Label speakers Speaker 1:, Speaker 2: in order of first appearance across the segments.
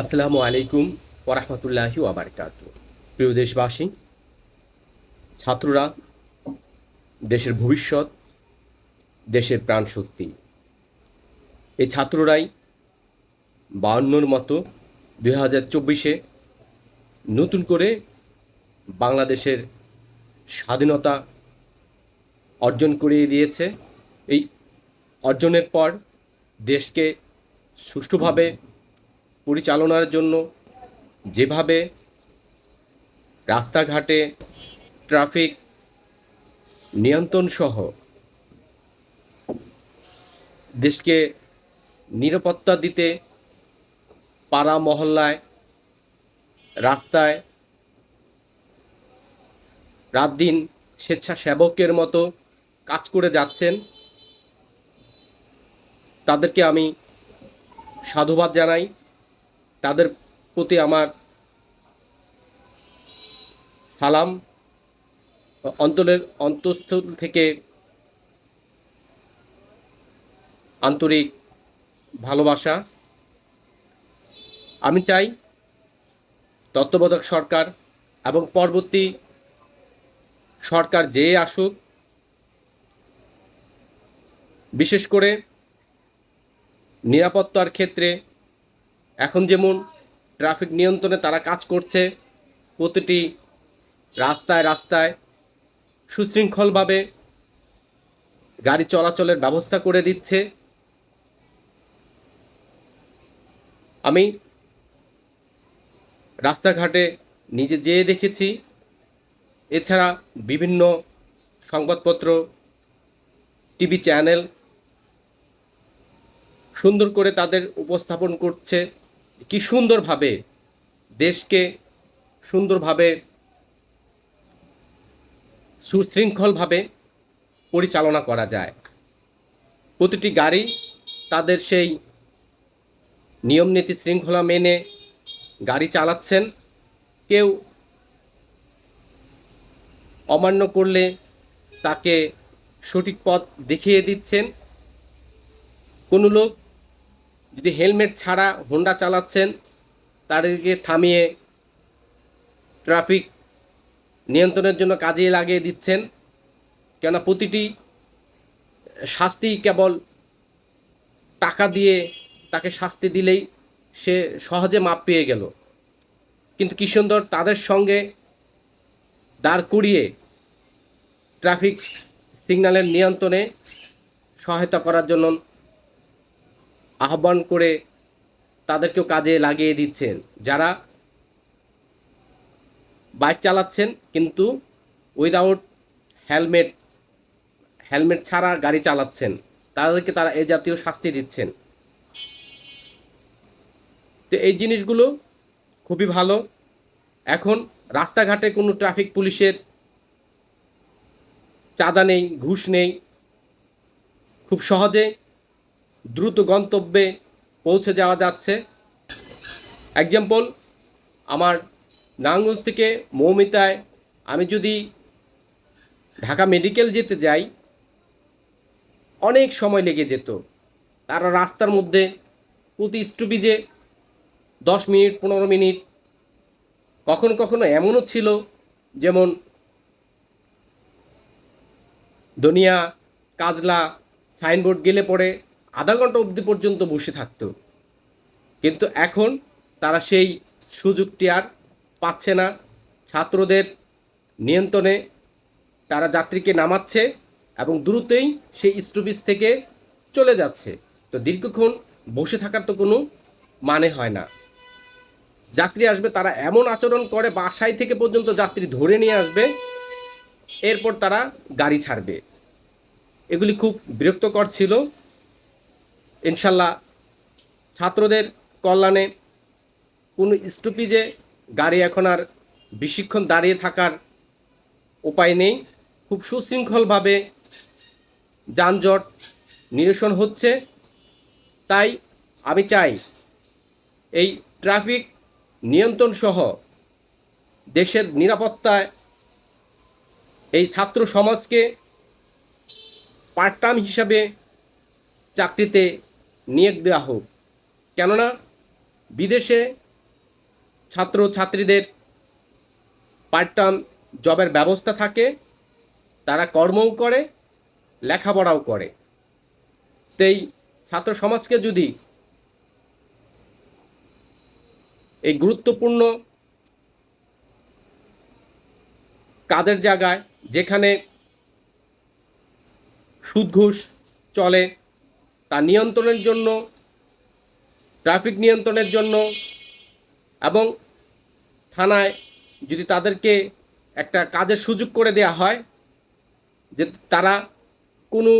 Speaker 1: আসসালামু আলাইকুম ওরহমতুল্লাহি ওয়াবারকাত প্রিয় দেশবাসী, ছাত্ররা, দেশের ভবিষ্যৎ, দেশের প্রাণ শক্তি এই ছাত্ররাই বায়ান্নর মতো দুই হাজার চব্বিশে নতুন করে বাংলাদেশের স্বাধীনতা অর্জন করিয়ে দিয়েছে। এই অর্জনের পর দেশকে সুষ্ঠুভাবে পরিচালনার জন্য যেভাবে রাস্তাঘাটে ট্রাফিক নিয়ন্ত্রণ সহ দেশকে নিরাপত্তা দিতে পাড়া মহল্লায়, রাস্তায় রাত দিন স্বেচ্ছাসেবকের মতো কাজ করে যাচ্ছেন, তাদেরকে আমি সাধুবাদ জানাই। তাদের প্রতি আমার সালাম। অন্তরের অন্তঃস্থল থেকে আন্তরিক ভালোবাসা। আমি চাই তত্ত্বাবধায়ক সরকার এবং পরবর্তী সরকার যে আসুক, বিশেষ করে নিরাপত্তার ক্ষেত্রে এখন যেমন ট্রাফিক নিয়ন্ত্রণে তারা কাজ করছে, প্রতিটি রাস্তায় রাস্তায় সুশৃঙ্খলভাবে গাড়ি চলাচলের ব্যবস্থা করে দিচ্ছে। আমি রাস্তাঘাটে নিজে যেয়ে দেখেছি। এছাড়া বিভিন্ন সংবাদপত্র, টিভি চ্যানেল সুন্দর করে তাদের উপস্থাপন করছে। কি সুন্দরভাবে দেশকে সুন্দরভাবে সুশৃঙ্খলভাবে পরিচালনা করা যায়। প্রতিটি গাড়ি তাদের সেই নিয়মনীতি শৃঙ্খলা মেনে গাড়ি চালাচ্ছেন। কেউ অমান্য করলে তাকে সঠিক পথ দেখিয়ে দিচ্ছেন। কোনো লোক যদি হেলমেট ছাড়া হোন্ডা চালাচ্ছেন, তাদেরকে থামিয়ে ট্রাফিক নিয়ন্ত্রণের জন্য কাজে লাগিয়ে দিচ্ছেন। কেননা প্রতিটি শাস্তি কেবল টাকা দিয়ে তাকে শাস্তি দিলেই সে সহজে মাপ পেয়ে গেল। কিন্তু কি সুন্দর তাদের সঙ্গে দাঁড় করিয়ে ট্রাফিক সিগন্যালের নিয়ন্ত্রণে সহায়তা করার জন্য আহ্বান করে তাদেরকেও কাজে লাগিয়ে দিচ্ছেন। যারা বাইক চালাচ্ছেন, কিন্তু উইদাউট হেলমেট হেলমেট ছাড়া গাড়ি চালাচ্ছেন, তাদেরকে তারা এ জাতীয় শাস্তি দিচ্ছেন। তো এই জিনিসগুলো খুবই ভালো। এখন রাস্তাঘাটে কোনো ট্রাফিক পুলিশের চাঁদা নেই, ঘুষ নেই। খুব সহজে দ্রুত গন্তব্যে পৌঁছে যাওয়া যাচ্ছে। এক্সাম্পল আমার নারায়ণগঞ্জ থেকে মৌমিতায় আমি যদি ঢাকা মেডিকেল যেতে যাই, অনেক সময় লেগে যেত। তারা রাস্তার মধ্যে প্রতি স্টপিজে দশ মিনিট, পনেরো মিনিট, কখনো কখনো এমনও ছিল, যেমন দনিয়া কাজলা, সাইনবোর্ড গেলে পরে আধা ঘণ্টা অবধি পর্যন্ত বসে থাকতো। কিন্তু এখন তারা সেই সুযোগটি আর পাচ্ছে না। ছাত্রদের নিয়ন্ত্রণে তারা যাত্রীকে নামাচ্ছে এবং দ্রুতই সেই স্টপিস থেকে চলে যাচ্ছে। তো দীর্ঘক্ষণ বসে থাকার তো কোনো মানে হয় না। যাত্রী আসবে, তারা এমন আচরণ করে, বাসায় থেকে পর্যন্ত যাত্রী ধরে নিয়ে আসবে, এরপর তারা গাড়ি ছাড়বে। এগুলি খুব বিরক্তকর ছিল। ইনশাল্লাহ ছাত্রদের কল্যাণে কোনো স্টপিজে গাড়ি এখন আর বেশিক্ষণ দাঁড়িয়ে থাকার উপায় নেই। খুব সুশৃঙ্খলভাবে যানজট নিরসন হচ্ছে। তাই আমি চাই এই ট্রাফিক নিয়ন্ত্রণ সহ দেশের নিরাপত্তায় এই ছাত্র সমাজকে পার্ট টাইম হিসাবে চাকরিতে নিয়োগ দেওয়া হোক। কেননা বিদেশে ছাত্র ছাত্রীদের পার্ট টাইম জবের ব্যবস্থা থাকে, তারা কর্মও করে, লেখাপড়াও করে। তো এই ছাত্র সমাজকে যদি এই গুরুত্বপূর্ণ কাজের জায়গায় যেখানে সুদ ঘুষ চলে তা নিয়ন্ত্রণের জন্য, ট্রাফিক নিয়ন্ত্রণের জন্য এবং থানায় যদি তাদেরকে একটা কাজের সুযোগ করে দেওয়া হয় যে তারা কোনো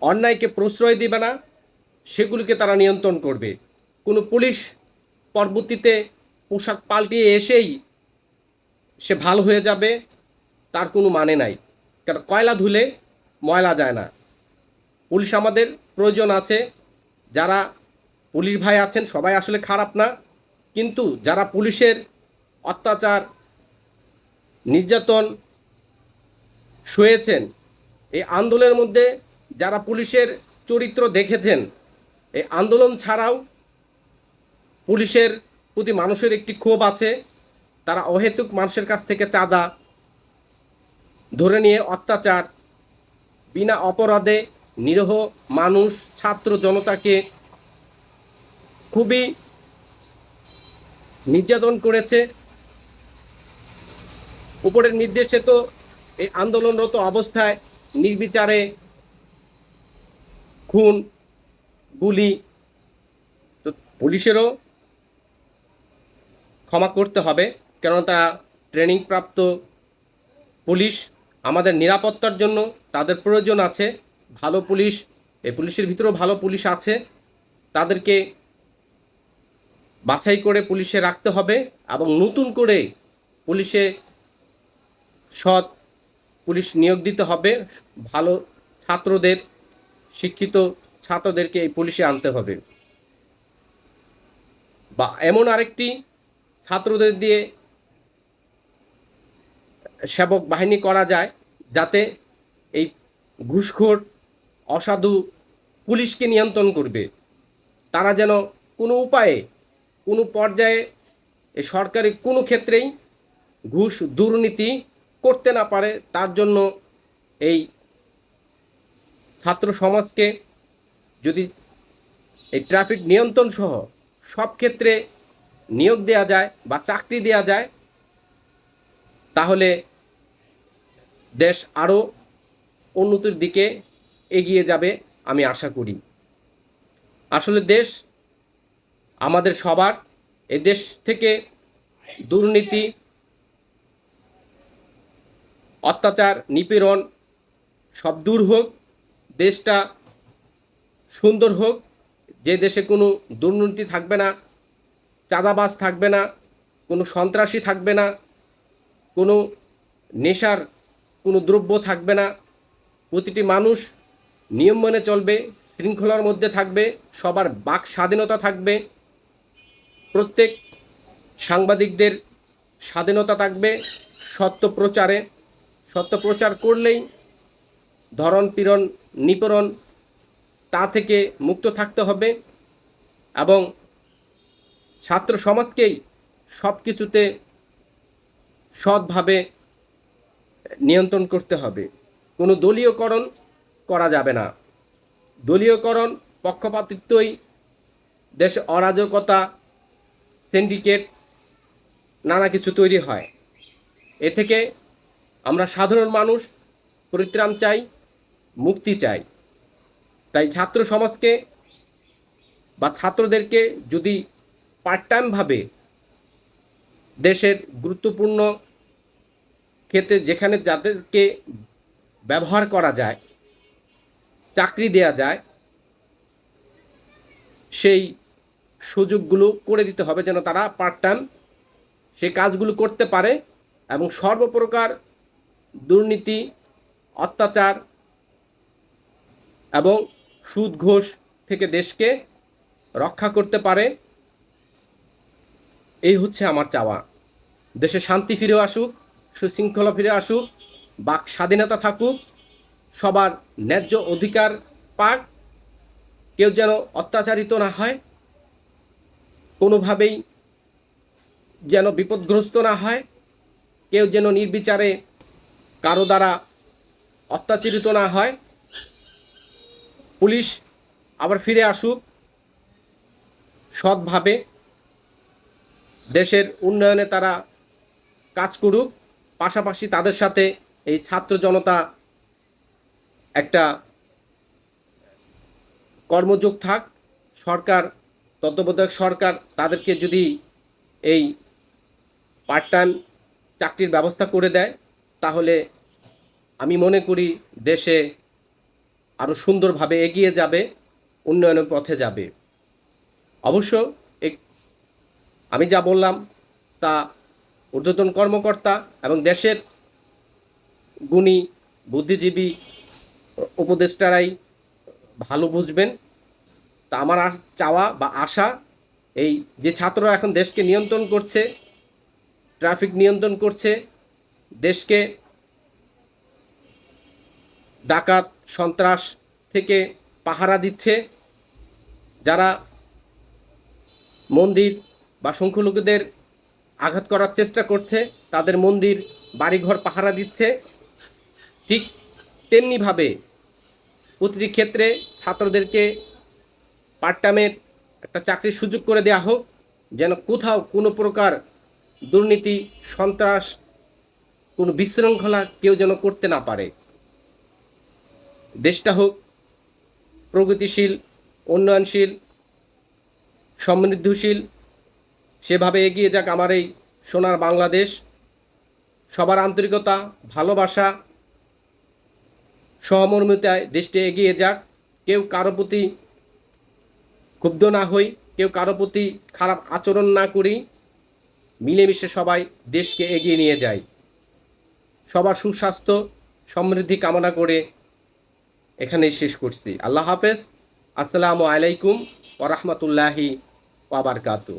Speaker 1: অন্যায়কে প্রশ্রয় দিবে না, সেগুলিকে তারা নিয়ন্ত্রণ করবে। কোনো পুলিশ পরবর্তীতে পোশাক পাল্টিয়ে এসেই সে ভালো হয়ে যাবে, তার কোনো মানে নাই। কারণ কয়লা ধুলে ময়লা যায় না। পুলিশ আমাদের প্রয়োজন আছে। যারা পুলিশ ভাই আছেন, সবাই আসলে খারাপ না। কিন্তু যারা পুলিশের অত্যাচার, নির্যাতন সয়েছেন এই আন্দোলনের মধ্যে যারা পুলিশের চরিত্র দেখেছেন, এই আন্দোলন ছাড়াও পুলিশের প্রতি মানুষের একটি ক্ষোভ আছে। তারা অহেতুক মানুষের কাছ থেকে চাঁদা ধরে নিয়ে অত্যাচার, বিনা অপরাধে নিরহ মানুষ, ছাত্র জনতাকে খুবই নির্যাতন করেছে। উপরের নির্দেশে তো এই আন্দোলনরত অবস্থায় নির্বিচারে খুন, গুলি, তো পুলিশেরও ক্ষমা করতে হবে, কেননা তারা ট্রেনিং প্রাপ্ত পুলিশ। আমাদের নিরাপত্তার জন্য তাদের প্রয়োজন আছে। ভালো পুলিশ, এই পুলিশের ভিতরেও ভালো পুলিশ আছে। তাদেরকে বাছাই করে পুলিশে রাখতে হবে এবং নতুন করে পুলিশে সৎ পুলিশ নিয়োগ দিতে হবে। ভালো ছাত্রদের, শিক্ষিত ছাত্রদেরকে এই পুলিশে আনতে হবে। বা এমন আরেকটি ছাত্রদের দিয়ে সেবক বাহিনী করা যায় যাতে এই ঘুষখোর অসাধু পুলিশকে নিয়ন্ত্রণ করবে। তারা যেন কোনো উপায়ে, কোনো পর্যায়ে এই সরকারি কোনো ক্ষেত্রেই ঘুষ দুর্নীতি করতে না পারে, তার জন্য এই ছাত্র সমাজকে যদি এই ট্রাফিক নিয়ন্ত্রণ সহ সব ক্ষেত্রে নিয়োগ দেওয়া যায় বা চাকরি দেওয়া যায়, তাহলে দেশ আরও উন্নতির দিকে এগিয়ে যাবে, আমি আশা করি। আসলে দেশ আমাদের সবার, এ দেশ থেকে দুর্নীতি, অত্যাচার, নিপীড়ন সব দূর হোক, দেশটা সুন্দর হোক, যে দেশে কোনো দুর্নীতি থাকবে না, চাঁদাবাজ থাকবে না, কোনো সন্ত্রাসী থাকবে না, কোনো নেশার কোনো দ্রব্য থাকবে না, প্রতিটি মানুষ নিয়ম মেনে চলবে, শৃঙ্খলার মধ্যে থাকবে, সবার বাক স্বাধীনতা থাকবে, প্রত্যেক সাংবাদিকদের স্বাধীনতা থাকবে, সত্য প্রচারে, সত্য প্রচার করলেই ধরন পীড়ন, নিপীড়ন তা থেকে মুক্ত থাকতে হবে এবং ছাত্র সমাজকেই সব কিছুতে সৎভাবে নিয়ন্ত্রণ করতে হবে। কোনো দলীয়করণ করা যাবে না। দলীয়করণ, পক্ষপাতিত্বই, দেশে অরাজকতা সিন্ডিকেট নানা কিছু তৈরি হয়। এ থেকে আমরা সাধারণ মানুষ, পরিত্রাণ চাই, মুক্তি চাই। তাই ছাত্র সমাজকে বা ছাত্রদেরকে যদি পার্ট টাইমভাবে দেশের গুরুত্বপূর্ণ ক্ষেত্রে যেখানে যাদেরকে ব্যবহার করা যায় চাকরি দেয়া যায়, সেই সুযোগগুলো করে দিতে হবে যেন তারা পার্ট টাইম সেই কাজগুলো করতে পারে এবং সর্বপ্রকার দুর্নীতি, অত্যাচার এবং সুদ ঘোষ থেকে দেশকে রক্ষা করতে পারে। এই হচ্ছে আমার চাওয়া। দেশে শান্তি ফিরে আসুক, সুশৃঙ্খলা ফিরে আসুক, বাক স্বাধীনতা থাকুক। সবার ন্যায্য অধিকার পাক, কেউ যেন অত্যাচারিত না হয়, কোনোভাবেই যেন বিপদগ্রস্ত না হয়, কেউ যেন নির্বিচারে কারও দ্বারা অত্যাচারিত না হয়। পুলিশ আবার ফিরে আসুক, সৎভাবে দেশের উন্নয়নে তারা কাজ করুক, পাশাপাশি তাদের সাথে এই ছাত্র জনতা কর্মযোগ থাক, সরকার, তত্ত্বাবধায়ক সরকার তাদেরকে যদি এই পার্ট টাইম চাকরির ব্যবস্থা করে দেয়, তাহলে আমি মনে করি দেশে আরও সুন্দরভাবে এগিয়ে যাবে, উন্নয়নের পথে যাবে। অবশ্য আমি যা বললাম তা ঊর্ধ্বতন কর্মকর্তা এবং দেশের গুণী, বুদ্ধিজীবী উপদেষ্টারাই ভালো বুঝবেন। তা আমার চাওয়া বা আশা, এই যে ছাত্ররা এখন দেশকে নিয়ন্ত্রণ করছে, ট্রাফিক নিয়ন্ত্রণ করছে, দেশকে ডাকাত, সন্ত্রাস থেকে পাহারা দিচ্ছে, যারা মন্দির বা সংখ্যালঘুদের আঘাত করার চেষ্টা করছে, তাদের মন্দির, বাড়িঘর পাহারা দিচ্ছে। ঠিক তেমনিভাবে প্রতিটি ক্ষেত্রে ছাত্রদেরকে পার্ট টাইমের একটা চাকরির সুযোগ করে দেওয়া হোক, যেন কোথাও কোনো প্রকার দুর্নীতি, সন্ত্রাস, কোনো বিশৃঙ্খলা কেউ যেন করতে না পারে। দেশটা হোক প্রগতিশীল, উন্নয়নশীল, সমৃদ্ধশীল, সেভাবে এগিয়ে যাক আমার এই সোনার বাংলাদেশ। সবার আন্তরিকতা, ভালোবাসা সহমর্মিতায় দেশটি এগিয়ে যাক। কেউ কারও প্রতি ক্ষুব্ধ না হই, কেউ কারও প্রতি খারাপ আচরণ না করি। মিলেমিশে সবাই দেশকে এগিয়ে নিয়ে যায় সবার সুস্বাস্থ্য, সমৃদ্ধি কামনা করে এখানেই শেষ করছি। আল্লাহ হাফেজ। আসসালামু আলাইকুম ওরহমতুল্লাহি ওয়াবারকাতু